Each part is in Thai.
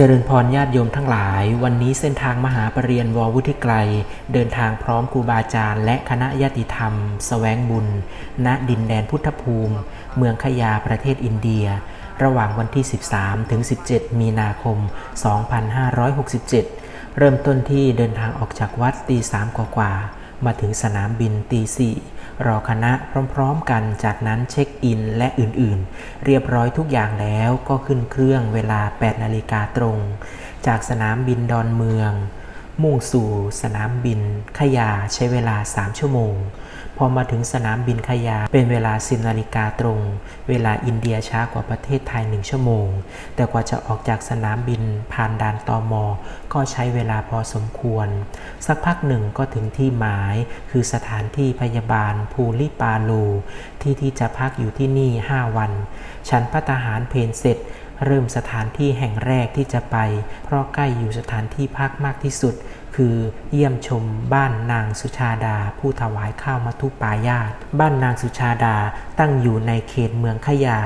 เจริญพรญาติโยมทั้งหลาย วันนี้เส้นทางมหาปรริญญาววุฒิไกล เดินทางพร้อมครูบาอาจารย์ และคณะญาติธรรมสแสวงบุญ ณดินแดนพุทธภูมิ เมืองขยาประเทศอินเดีย ระหว่างวันที่ 13 ถึง 17 มีนาคม 2567 เริ่มต้นที่เดินทางออกจากวัดตีสามกว่า มาถึงสนามบินตีสี่รอคณะพร้อมๆกันจากนั้นเช็คอินและอื่นๆ เรียบร้อยทุกอย่างแล้วก็ขึ้นเครื่องเวลา 8 นาฬิกาตรง จากสนามบินดอนเมือง มุ่งสู่สนามบินขยาใช้เวลา 3 ชั่วโมง พอมาถึงสนามบินขยา เป็นเวลา 10นาฬิกาตรง เวลาอินเดียช้ากว่าประเทศไทย 1 ชั่วโมง แต่กว่าจะออกจากสนามบินผ่านด่านตอมอก็ใช้เวลาพอสมควร สักพักหนึ่งก็ถึงที่หมาย คือสถานที่พยาบาลภูริปาลู ที่ที่จะพักอยู่ที่นี่ 5 วัน ฉันพัตหารเพนเสร็จเริ่มสถานที่แห่งแรกที่จะไป เพราะใกล้อยู่สถานที่พักมากที่สุด คือเยี่ยมชมบ้านนางสุชาดา ผู้ถวายข้าวมัทุปายาต บ้านนางสุชาดาตั้งอยู่ในเขตเมืองขยา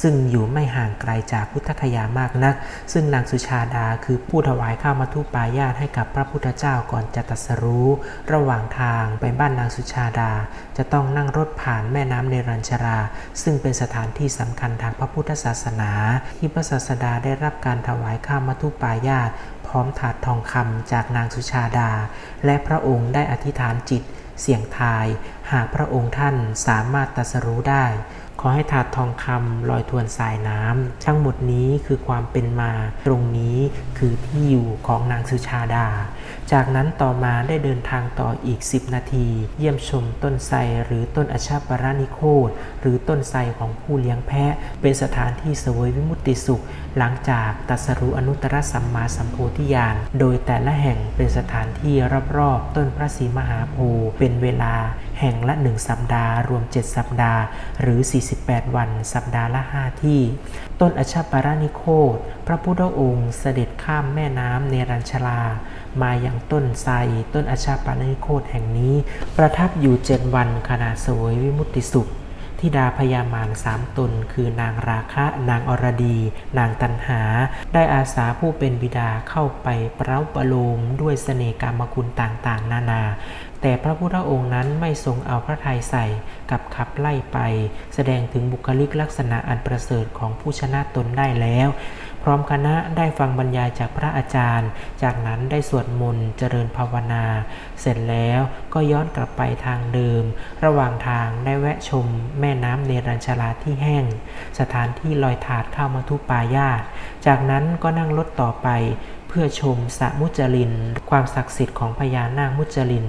ซึ่งอยู่ไม่ห่างไกลจากพุทธคยามากนัก ซึ่งนางสุชาดาคือผู้ถวายข้าวมัทุปายาตให้กับพระพุทธเจ้าก่อนจะตรัสรู้ ระหว่างทางไปบ้านนางสุชาดา จะต้องนั่งรถผ่านแม่น้ำเนรัญชรา ซึ่งเป็นสถานที่สำคัญทางพระพุทธศาสนา ที่พระศาสดาได้รับการถวายข้าวมัทุปายาต พร้อมถาดทองคำจากนางสุชาดา และพระองค์ได้อธิษฐานจิตเสี่ยงทาย หากพระองค์ท่านสามารถตรัสรู้ได้ ขอให้ถาดทองคำลอยทวนสายน้ำทั้งหมดนี้คือความเป็นมา ตรงนี้คือที่อยู่ของนางสุชาดา จากนั้นต่อมาได้เดินทางต่ออีก 10 นาที เยี่ยมชมต้นไทรหรือต้นอชาปรานิโคตหรือต้นไทรของผู้เลี้ยงแพะ เป็นสถานที่เสวยวิมุตติสุข หลังจากตัสรู้อนุตตรสัมมาสัมโพธิญาณโดยแต่ละแห่งเป็นสถานที่รอบๆต้นพระศรีมหาโพธิ์เป็นเวลา แห่งละ 1 สัปดาห์ รวม 7 สัปดาห์ หรือ 48 วัน สัปดาห์ละ 5 ที่ ต้นอชาปรานิโคตพระพุทธองค์เสด็จข้ามแม่น้ำเนรัญชลา มาอย่างต้นไทรต้นอชาปานิโคตแห่งนี้ ประทับอยู่เจ็ดวันขณะสวยวิมุตติสุข ทิดาพญามารสามตน คือนางราคะ นางอรดี นางตันหา ได้อาสาผู้เป็นบิดาเข้าไปเปร้าประโลมด้วยเสน่ห์กรรมคุณต่างๆ นานา แต่พระพุทธองค์นั้นไม่ทรงเอาพระทัยใส่กับขับไล่ไป แสดงถึงบุคลิกลักษณะอันประเสริฐของผู้ชนะตนได้แล้ว พร้อมคณะได้ฟังบรรยายจากพระอาจารย์ จากนั้นได้สวดมนต์เจริญภาวนา เสร็จแล้วก็ย้อนกลับไปทางเดิม ระหว่างทางได้แวะชม แม่น้ำเนรัญชลาที่แห้ง สถานที่ลอยถาดเข้ามาทุปายาตจากนั้นก็นั่งรถต่อไป เพื่อชมสะมุจลิน ความศักดิ์สิทธิ์ของพญานาคมุจลิน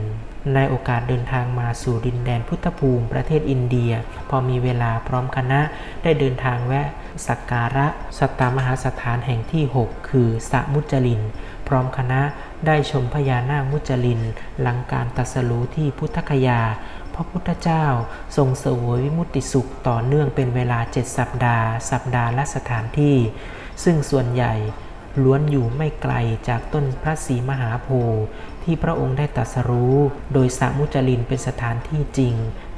ในโอกาสเดินทางมาสู่ดินแดนพุทธภูมิประเทศอินเดีย พอมีเวลาพร้อมคณะได้เดินทางแวะสักการะสัตมหาสถานแห่งที่ 6 คือสะมุจลิน พร้อมคณะได้ชมพญานาคมุจลิน หลังการตรัสรู้ที่พุทธคยา พระพุทธเจ้าทรงเสวยวิมุตติสุขต่อเนื่องเป็นเวลาเจ็ดสัปดาห์ สัปดาห์ละสถานที่ ซึ่งส่วนใหญ่ล้วนอยู่ไม่ไกลจากต้นพระศรีมหาโพธิ์ ที่พระองค์ได้ตรัสรู้ โดยสระมุจลินเป็นสถานที่จริง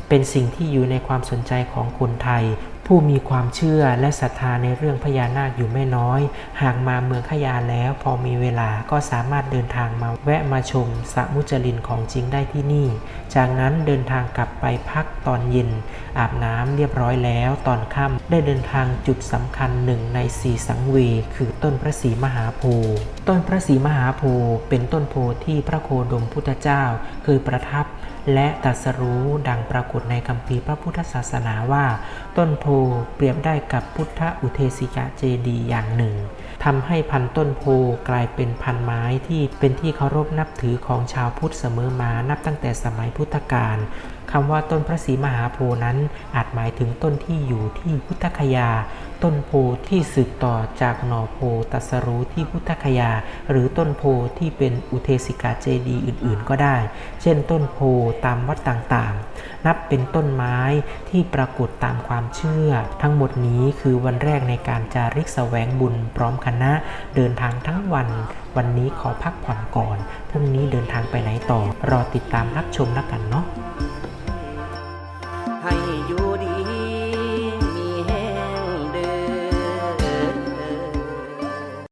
เป็นสิ่งที่อยู่ในความสนใจของคนไทย ผู้มีความเชื่อและศรัทธาในเรื่องพญานาคอยู่ไม่น้อย หากมาเมืองขยาแล้วพอมีเวลาก็สามารถเดินทางมาแวะมาชมสระมุจลินของจริงได้ที่นี่ จากนั้นเดินทางกลับไปพักตอนเย็น อาบน้ำเรียบร้อยแล้วตอนค่ำได้เดินทางจุดสำคัญหนึ่งในสี่สังเวคือต้นพระศรีมหาโพธิ์ต้นพระศรีมหาโพธิ์เป็นต้นโพธิ์ที่พระโคดมพุทธเจ้าเคยประทับและตรัสรู้ดังปรากฏในคัมภีร์พระพุทธศาสนาว่า ต้นโพเปรียบได้กับพุทธอุเทศิกะเจดีย์อย่างหนึ่งทำให้พันต้นโพกลายเป็นพันไม้ที่เป็นที่เคารพนับถือของชาวพุทธเสมอมานับตั้งแต่สมัยพุทธกาล คำว่าต้นพระศรีมหาโพนั้น อาจหมายถึงต้นที่อยู่ที่พุทธคยา ต้นโพที่สืบต่อจากหน่อโพตัสรู้ที่พุทธคยา หรือต้นโพที่เป็นอุเทศิกาเจดีอื่นๆ ก็ได้ เช่น ต้นโพตามวัดต่างๆ นับเป็นต้นไม้ที่ปรากฏตามความเชื่อ ทั้งหมดนี้คือวันแรกในการจาริกแสวงบุญพร้อมคณะเดินทางทั้งวันวันนี้ขอพักผ่อนก่อน พรุ่งนี้เดินทางไปไหนต่อ รอติดตามรับชมแล้วกันเนาะ